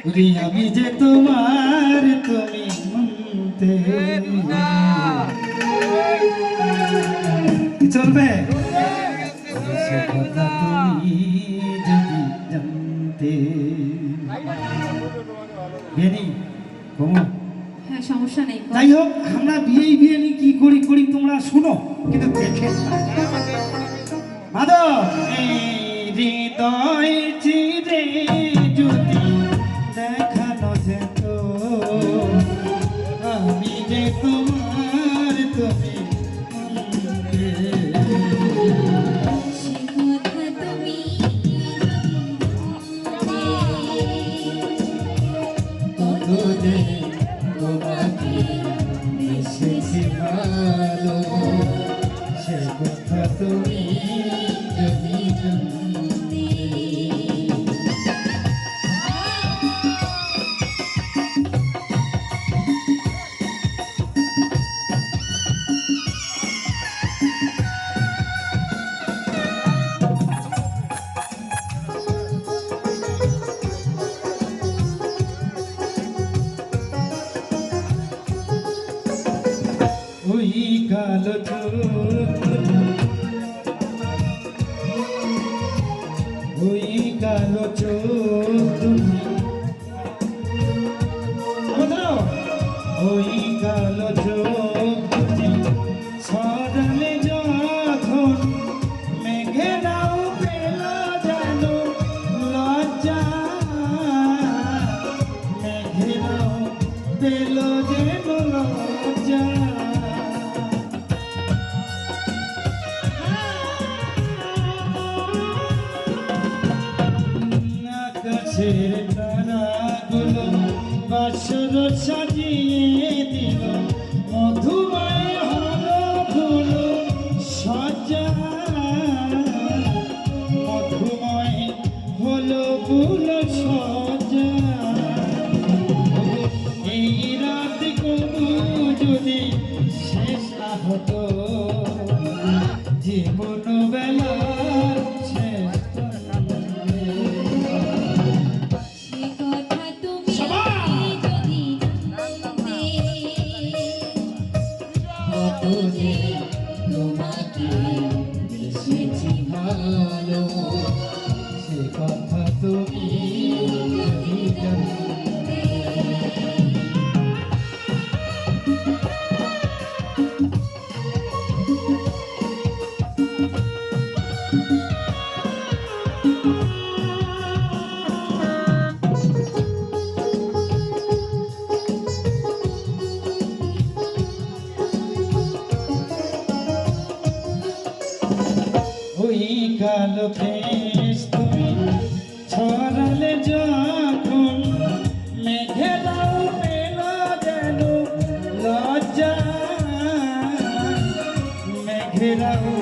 ওরে আমি যে তোমার তুমি মনতে। চলবে? কথা তুমি যদি জানতে বেনি কমা হ্যাঁ সমস্যা নেই যাই হোক আমরা বিয়ে বিয়ে কি করি করি তোমরা শুনো কিন্তু দেখে হৃদয় চিরে যদি দেখানো যেত। আমি যে তোমার তুমি তোমাকে এসেছি ভালো। সে কথা তুমি কালো চোখ ওই কালো চোখ? ওই কালো চোখ সরালে যখন মেঘেরাও পেল যেন লজ্জা আকাশের তারাগুলো বাসর সাজিয়ে দিল। মধুময় হলো ফুল মধুময় হলো ফুল এই রাত কোনো যদি শেষ না হতো জীবন কতদিন তোমাকে এসেছি ভালো সে কথা তুমি যদি জানতে। ওই কালো ফেস তুমি ছড়ালে যখন মেঘেরাও পেল যেন লজ্জা মেঘেরাও